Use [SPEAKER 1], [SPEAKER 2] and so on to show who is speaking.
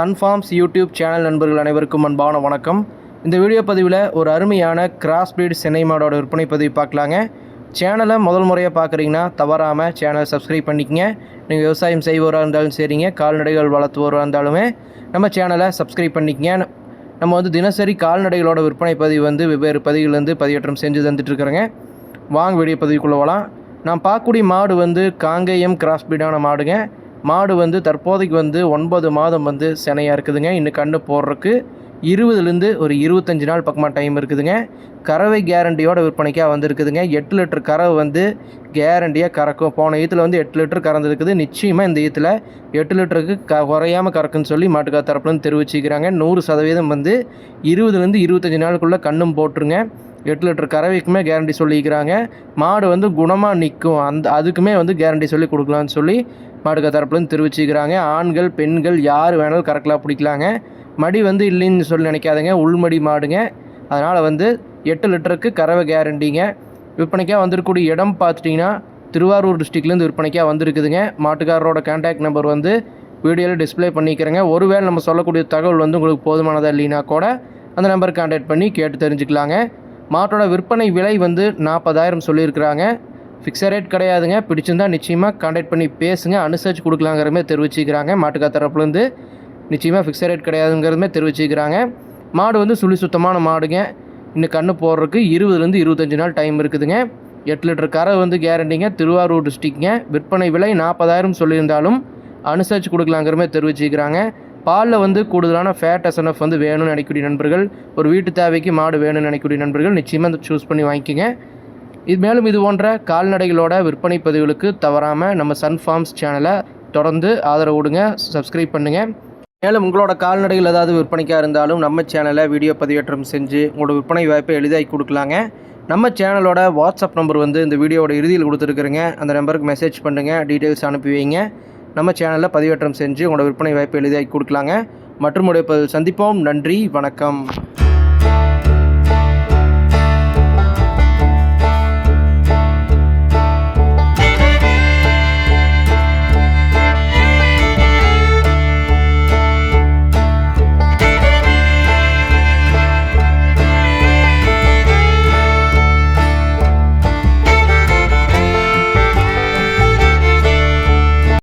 [SPEAKER 1] Sun Farms YouTube channel நண்பர்கள் அனைவருக்கும் அன்பான வணக்கம். இந்த வீடியோ பதிவில் ஒரு அருமையான கிராஸ் பிரீட் சென்னை மாடோட விற்பனை பதிவு பார்க்கலாங்க. சேனலை முதல் முறையாக பார்க்குறீங்கன்னா தவறாமல் சேனலை சப்ஸ்கிரைப் பண்ணிக்கங்க. நீங்கள் விவசாயம் செய்வோராக இருந்தாலும் சரிங்க கால்நடைகள் வளர்த்துவோராக இருந்தாலுமே நம்ம சேனலை சப்ஸ்கிரைப் பண்ணிக்கங்க. நம்ம வந்து தினசரி கால்நடைகளோட விற்பனை பதிவு வந்து வெவ்வேறு பதிவுலேருந்து பதிவேற்றம் செஞ்சு தந்துட்டுருக்குறேங்க வாங்க வீடியோ பதிவுக்குள்ளே போகலாம் நான் பார்க்கக்கூடிய மாடு வந்து காங்கேயம் கிராஸ் பிரீடான மாடுங்க. மாடு வந்து தற்போதைக்கு வந்து ஒன்பது மாதம் வந்து சினையாக இருக்குதுங்க. இன்னும் கண்ணு போடுறதுக்கு இருபதுலேருந்து ஒரு இருபத்தஞ்சி நாள் பக்கமாக டைம் இருக்குதுங்க. கறவை கேரண்டியோட விற்பனைக்காக வந்துருக்குதுங்க. எட்டு லிட்டர் கறவை வந்து கேரண்டியாக கறக்கும். போன ஈத்தில் வந்து எட்டு லிட்டர் கறந்துருக்குது. நிச்சயமாக இந்த ஈத்தில் எட்டு லிட்டருக்கு க குறையாமல் கறக்குன்னு சொல்லி மாட்டுக்கா தரப்புலேருந்து தெரிவிச்சுக்கிறாங்க. நூறு சதவீதம் வந்து இருபதுலேருந்து இருபத்தஞ்சி நாளுக்குள்ளே கண்ணும் போட்டுருங்க. எட்டு லிட்டர் கறவைக்குமே கேரண்டி சொல்லிக்கிறாங்க மாடு வந்து குணமாக நிற்கும் அந்த அதுக்குமே வந்து கேரண்டி சொல்லி கொடுக்கலான்னு சொல்லி மாடுக்க தரப்புலேருந்து தெரிவிச்சுக்கிறாங்க ஆண்கள் பெண்கள் யார் வேணாலும் கரெக்டாக பிடிக்கலாங்க. மடி வந்து இல்லைன்னு சொல்லி நினைக்காதுங்க. உள்மடி மாடுங்க. அதனால் வந்து எட்டு லிட்டருக்கு கறவை கேரண்டிங்க விற்பனைக்காக வந்திருக்கக்கூடிய இடம் பார்த்துட்டிங்கன்னா திருவாரூர் டிஸ்ட்ரிக்ட்லேருந்து விற்பனைக்காக வந்திருக்குதுங்க. மாட்டுக்காரரோட கான்டாக்ட் நம்பர் வந்து வீடியோவில் டிஸ்பிளே பண்ணிக்கிறேங்க. ஒருவேளை நம்ம சொல்லக்கூடிய தகவல் வந்து உங்களுக்கு போதுமானதாக இல்லைனா கூட அந்த நம்பர் கான்டாக்ட் பண்ணி கேட்டு தெரிஞ்சுக்கலாங்க. மாட்டோட விற்பனை விலை வந்து நாற்பதாயிரம் சொல்லியிருக்கிறாங்க. ஃபிக்ஸட் ரேட் கிடையாதுங்க. பிடிச்சிருந்தா நிச்சயமாக கான்டாக்ட் பண்ணி பேசுங்க. அனுசரித்து கொடுக்கலாங்கிறமே தெரிவிச்சுக்கிறாங்க மாட்டுக்கா தரப்புலேருந்து நிச்சயமாக ஃபிக்ஸட் ரேட் கிடையாதுங்கிறதுமே தெரிவிச்சுக்கிறாங்க மாடு வந்து சுழி சுத்தமான மாடுங்க. இன்னும் கண்ணு போடுறதுக்கு இருபதுலேருந்து இருபத்தஞ்சி நாள் டைம் இருக்குதுங்க. எட்டு லிட்டர் கரை வந்து கேரண்டிங்க திருவாரூர் டிஸ்ட்ரிக்ங்க விற்பனை விலை நாற்பதாயிரம் சொல்லியிருந்தாலும் அனுசரித்து கொடுக்கலாங்கிற மாதிரி தெரிவிச்சுக்கிறாங்க பாலில் வந்து கூடுதலான ஃபேட் எஸ்என்எஃப் வந்து வேணும்னு நினைக்கக்கூடிய நண்பர்கள் ஒரு வீட்டு தேவைக்கு மாடு வேணும்னு நினைக்கக்கூடிய நண்பர்கள் நிச்சயமாக இந்த சூஸ் பண்ணி வாங்கிக்கோங்க. இது மேலும் இது போன்ற கால்நடைகளோட விற்பனை பதிவுகளுக்கு தவறாமல் நம்ம சன் ஃபார்ம்ஸ் சேனலை தொடர்ந்து ஆதரவு விடுங்க சப்ஸ்கிரைப் பண்ணுங்கள் மேலும் உங்களோட கால்நடைகள் ஏதாவது விற்பனைக்காக இருந்தாலும் நம்ம சேனலை வீடியோ பதிவேற்றம் செஞ்சு உங்களோட விற்பனை வாய்ப்பை எளிதாகி கொடுக்கலாங்க. நம்ம சேனலோட வாட்ஸ்அப் நம்பர் வந்து இந்த வீடியோவோட இறுதியில் கொடுத்துருக்குறேங்க. அந்த நம்பருக்கு மெசேஜ் பண்ணுங்கள் டீட்டெயில்ஸ் அனுப்பி வைங்க. நம்ம சேனலில் பதிவேற்றம் செஞ்சு உங்களோட விற்பனை வாய்ப்பை எளிதாகி கொடுக்கலாங்க. மற்றும் உடைய சந்திப்போம். நன்றி. வணக்கம்.